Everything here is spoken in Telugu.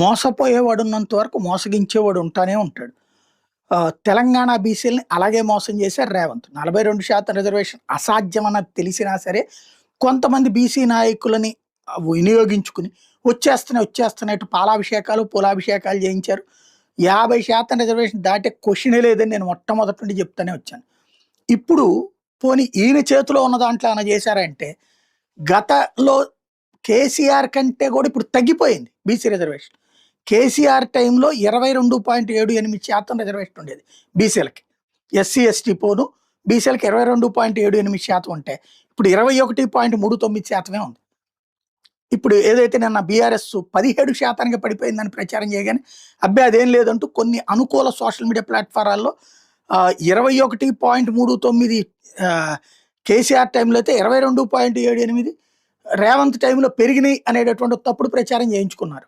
మోసపోయేవాడు ఉన్నంత వరకు మోసగించేవాడు ఉంటానే ఉంటాడు. తెలంగాణ బీసీలని అలాగే మోసం చేశారు రేవంత్. నలభై రెండు శాతం రిజర్వేషన్ అసాధ్యం అన్నది తెలిసినా సరే కొంతమంది బీసీ నాయకులని వినియోగించుకుని వచ్చేస్తున్నాయి వచ్చేస్తున్నాయి ఇటు పాలాభిషేకాలు పూలాభిషేకాలు చేయించారు. యాభై శాతం రిజర్వేషన్ దాటే క్వశ్చనే లేదని నేను మొట్టమొదటి నుండి చెప్తానే వచ్చాను. ఇప్పుడు పోనీ ఈయన చేతిలో ఉన్న దాంట్లో ఆయన చేశారంటే గతలో కేసీఆర్ కంటే కూడా ఇప్పుడు తగ్గిపోయింది బీసీ రిజర్వేషన్. కేసీఆర్ టైంలో ఇరవై రెండు పాయింట్ ఏడు ఎనిమిది శాతం రిజర్వేషన్ ఉండేది బీసీలకి. ఎస్సీ ఎస్టీ పోను బీసీలకి ఇరవై రెండు పాయింట్ ఏడు ఎనిమిది శాతం ఉంటే ఇప్పుడు ఇరవై ఒకటి పాయింట్ మూడు తొమ్మిది శాతమే ఉంది. ఇప్పుడు ఏదైతే నిన్న బీఆర్ఎస్ పదిహేడు శాతానికి పడిపోయిందని ప్రచారం చేయగానే అబ్బాయి అదేం లేదంటూ కొన్ని అనుకూల సోషల్ మీడియా ప్లాట్ఫారాల్లో ఇరవై ఒకటి పాయింట్ మూడు తొమ్మిది కేసీఆర్ టైంలో అయితే ఇరవై రెండు పాయింట్ ఏడు ఎనిమిది రేవంత్ టైంలో పెరిగినాయి అనేటటువంటి తప్పుడు ప్రచారం చేయించుకున్నారు.